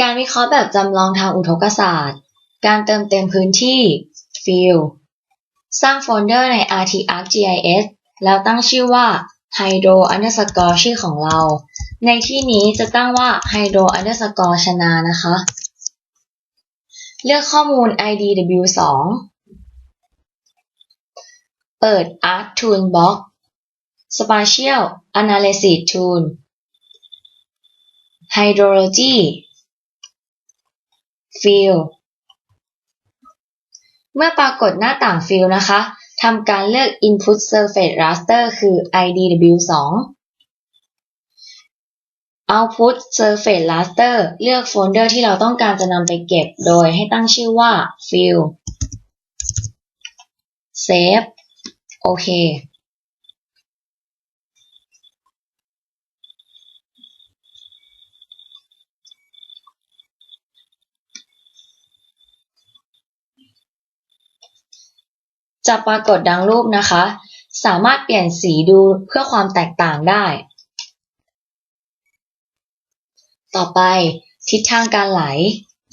การวิเคราะห์แบบจำลองทางอุทกศาสตร์ การเติมเต็มพื้นที่ Field สร้างโฟลเดอร์ใน RTArcGIS แล้วตั้งชื่อว่า Hydro underscore ชื่อของเรา ในที่นี้จะตั้งว่า Hydro underscore ชนานะคะ เลือกข้อมูล IDW2 เปิด Art Toolbox Spatial Analysis Tool Hydrology เมื่อปรากฏหน้าต่าง Field นะคะทำการเลือก Input Surface Raster คือ IDW2 Output Surface Raster เลือกโฟลเดอร์ที่เราต้องการจะนำไปเก็บ โดยให้ตั้งชื่อว่า Field Save โอเค จะปรากฏดังรูปนะคะ สามารถเปลี่ยนสีดูเพื่อความแตกต่างได้ ต่อไปทิศทางการไหล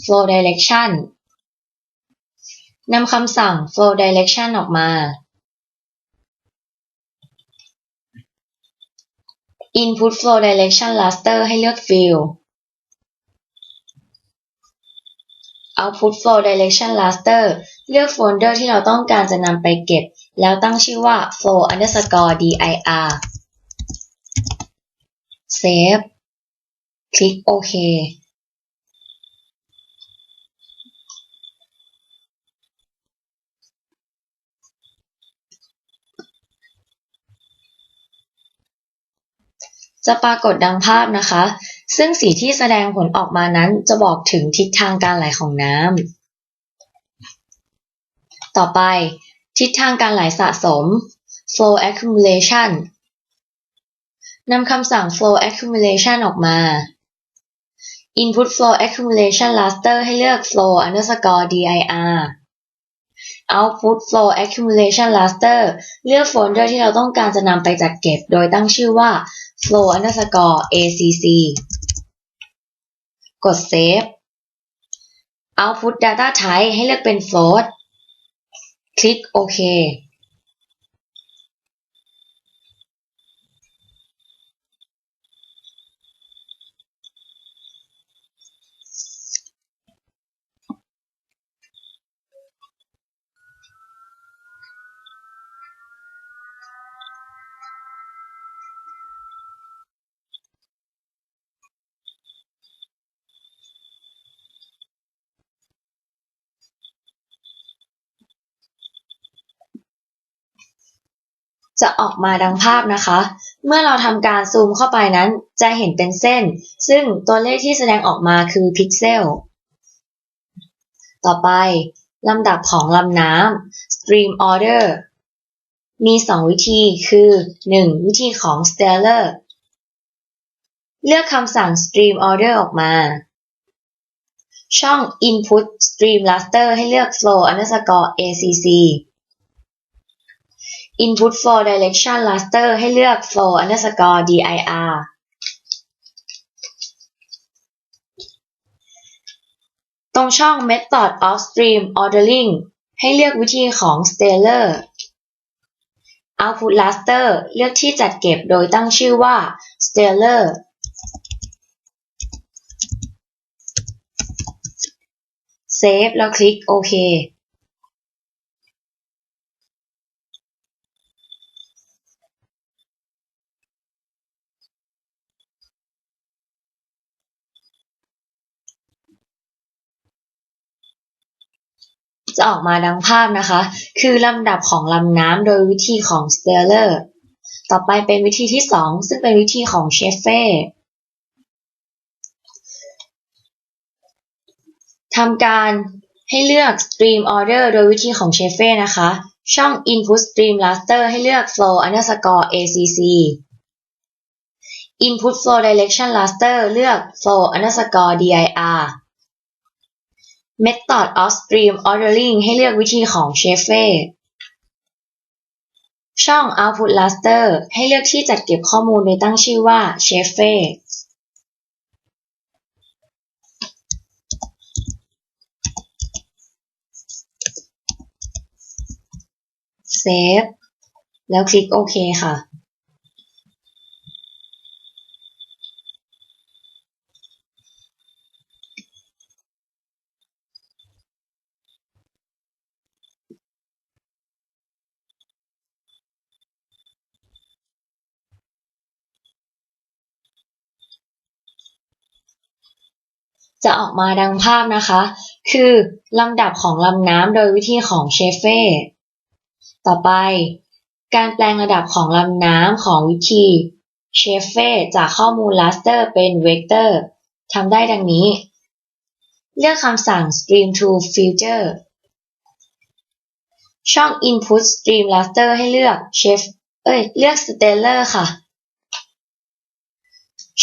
flow direction นำคำสั่ง flow direction ออกมา input flow direction raster ให้เลือก field output flow direction raster เลือกโฟลเดอร์ที่เราต้องการจะนำไปเก็บ แล้วตั้งชื่อว่า flow underscore dir save คลิกโอเคจะปรากฏดังภาพนะคะ ซึ่งสีที่แสดงผลออกมานั้นจะบอกถึงทิศทางการไหลของน้ำ ต่อไป ทิศทางการไหลสะสม flow accumulation นำคำสั่ง flow accumulation ออกมา input flow accumulation raster ให้เลือก flow underscore dir output flow accumulation raster เลือกโฟลเดอร์ที่เราต้องการจะนำไปจัดเก็บ โดยตั้งชื่อว่า flow underscore acc กด save output data type ให้เลือกเป็น float คลิกโอเค จะออกมาดังภาพนะคะ เมื่อเราทำการซูมเข้าไปนั้นจะเห็นเป็นเส้น ซึ่งตัวเลขที่แสดงออกมาคือพิกเซล ต่อไปลำดับของลำน้ำ stream order มี 2 วิธีคือ 1. วิธีของ Stellar เลือกคำสั่ง stream order ออกมา ช่อง input stream raster ให้เลือก flow underscore acc input flow direction raster ให้เลือก flow underscore dir ตรงช่อง method of stream ordering ให้เลือกวิธีของ Stellar output raster เลือกที่จัดเก็บโดยตั้งชื่อว่า Stellar save แล้วคลิกโอเค จะออกมาดังภาพนะคะ คือลำดับของลำน้ำโดยวิธีของ Stellar ต่อไปเป็นวิธีที่ 2 ซึ่งเป็นวิธีของเชฟเฟ่ทำการให้เลือก Stream Order โดยวิธีของเชฟเฟ่นะคะ ช่อง Input Stream Raster ให้เลือก Flow underscore ACC Input Flow Direction Raster เลือก Flow underscore DIR Method of Stream Ordering ให้เลือกวิธีของเชฟเฟ่ช่อง Output Raster ให้เลือกที่จัดเก็บข้อมูลโดยตั้งชื่อว่าเชฟเฟ่เซฟแล้วคลิกโอเคค่ะ จะออกมาดังภาพนะคะ คือลำดับของลำน้ำโดยวิธีของเชฟเฟ่ ต่อไป การแปลงระดับของลำน้ำของวิธีเชฟเฟ่จากข้อมูล raster เป็นเวกเตอร์ทำได้ดังนี้ เลือกคำสั่ง stream to filter ช่อง input stream raster ให้เลือก chef เอ้ย เลือก stellar ค่ะ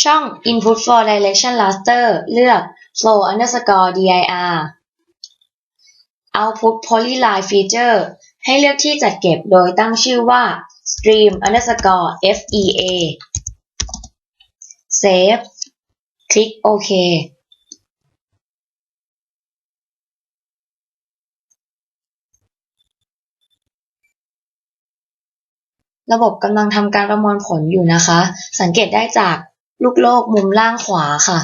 ช่อง input for direction raster เลือก flow underscore dir output polyline feature ให้เลือกที่จัดเก็บโดยตั้งชื่อว่า stream underscore fea save คลิกโอเคระบบกำลังทำการประมวลผลอยู่นะคะ สังเกตได้จากลูกโลกมุมล่างขวาค่ะ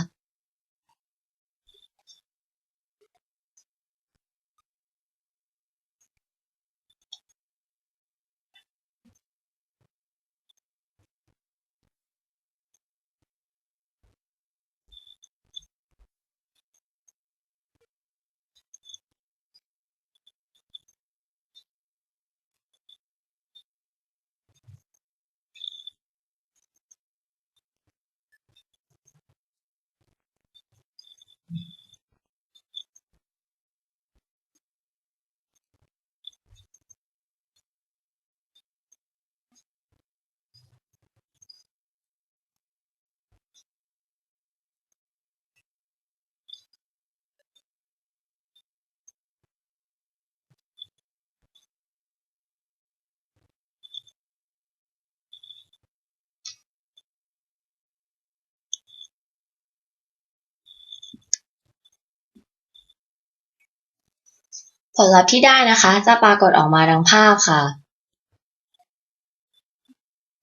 ผลลัพธ์ที่ได้นะคะ จะปรากฏออกมาดังภาพค่ะ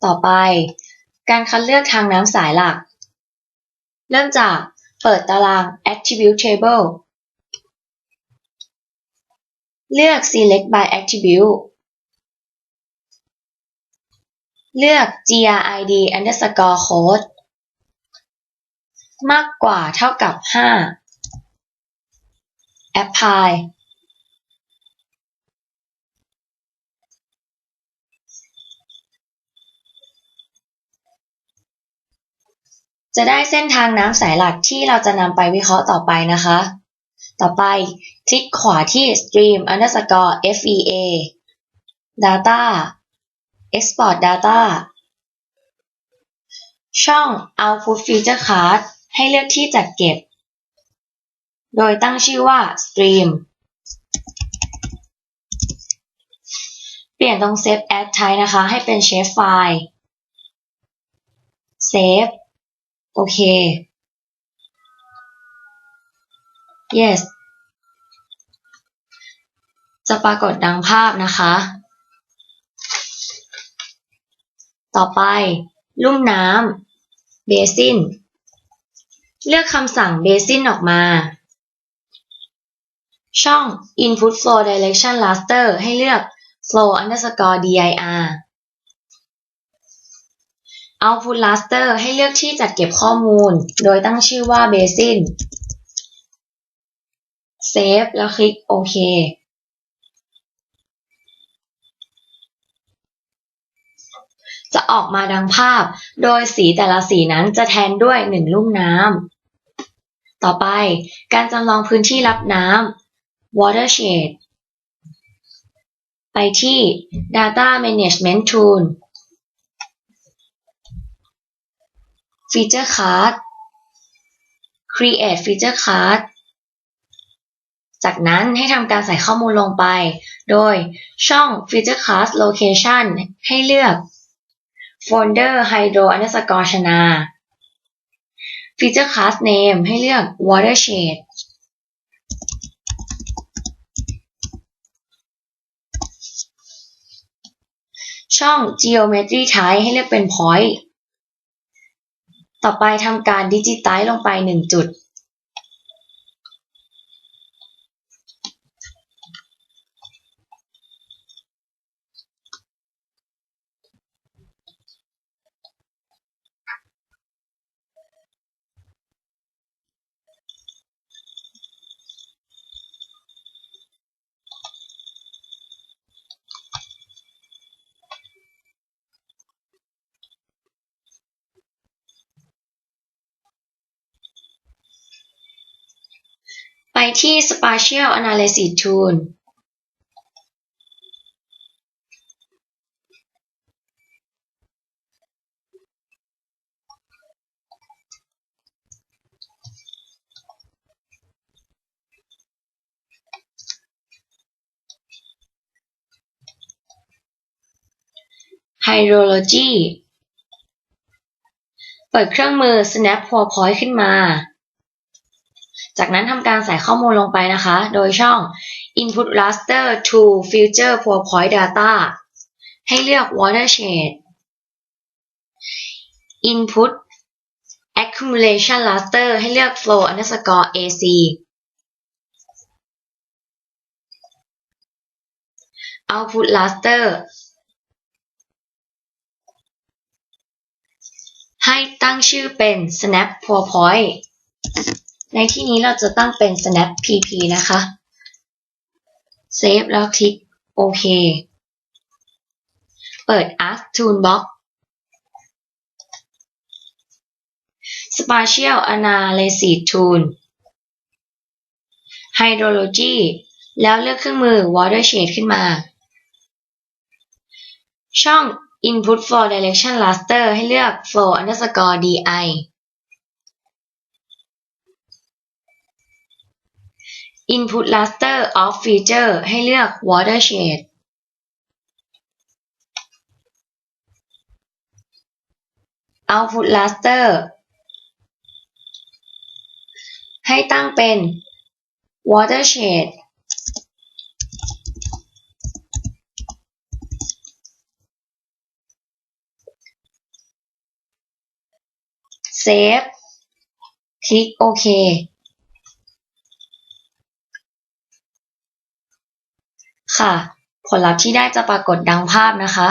ต่อไป การคัดเลือกทางน้ำสายหลัก เริ่มจากเปิดตาราง Attribute Table เลือก Select by Attribute เลือก grid underscore code มากกว่าเท่ากับ 5 Apply จะได้เส้นทางน้ำสายหลักที่เราจะนำไปวิเคราะห์ต่อไปนะคะ ต่อไปคลิกขวาที่ stream underscore fea data export data ช่อง output feature card ให้เลือกที่จัดเก็บ โดยตั้งชื่อว่า stream เปลี่ยนตรง save as type นะคะ ให้เป็น shape file save โอเค yes จะปรากฏดังภาพนะคะ ต่อไป ลุ่มน้ำ basin เลือกคำสั่ง basin ออกมา ช่อง input flow direction raster ให้เลือก flow underscore dir Output raster ให้เลือกที่จัดเก็บข้อมูล โดยตั้งชื่อว่า basin Save แล้วคลิกโอเคจะออกมาดังภาพ โดยสีแต่ละสีนั้นจะแทนด้วยหนึ่งลุ่มน้ำ ต่อไปการจำลองพื้นที่รับน้ำ watershed ไปที่ data management tool feature card create feature card จากนั้นให้ทำการใส่ข้อมูลลงไป โดยช่อง feature card location ให้เลือก folder hydro underscore ชนา feature card name ให้เลือก watershed ช่อง geometry type ให้เลือกเป็น point ต่อไปทำการดิจิตัยลงไป 1 จุด ที่ Spatial Analysis Tool ไฮโดรโลจีเปิดเครื่องมือ Snap PowerPoint ขึ้นมา จากนั้นทำการใส่ข้อมูลลงไปนะคะ โดยช่อง Input Raster to Future PowerPoint Data ให้เลือก Watershed Input Accumulation Raster ให้เลือก Flow underscore AC Output Raster ให้ตั้งชื่อเป็น snap PowerPoint ในที่นี้เราจะตั้งเป็น snap pp นะคะ save แล้วคลิกโอเค เปิด arc toolbox spatial analysis tool hydrology แล้วเลือกเครื่องมือ watershed ขึ้นมา ช่อง Input for Direction Raster ให้เลือก Flow underscore DI Input Raster of Feature ให้เลือก Watershed Output Raster ให้ตั้งเป็น Watershed Save คลิกโอเค ค่ะ ผลลัพธ์ที่ได้จะปรากฏดังภาพนะคะ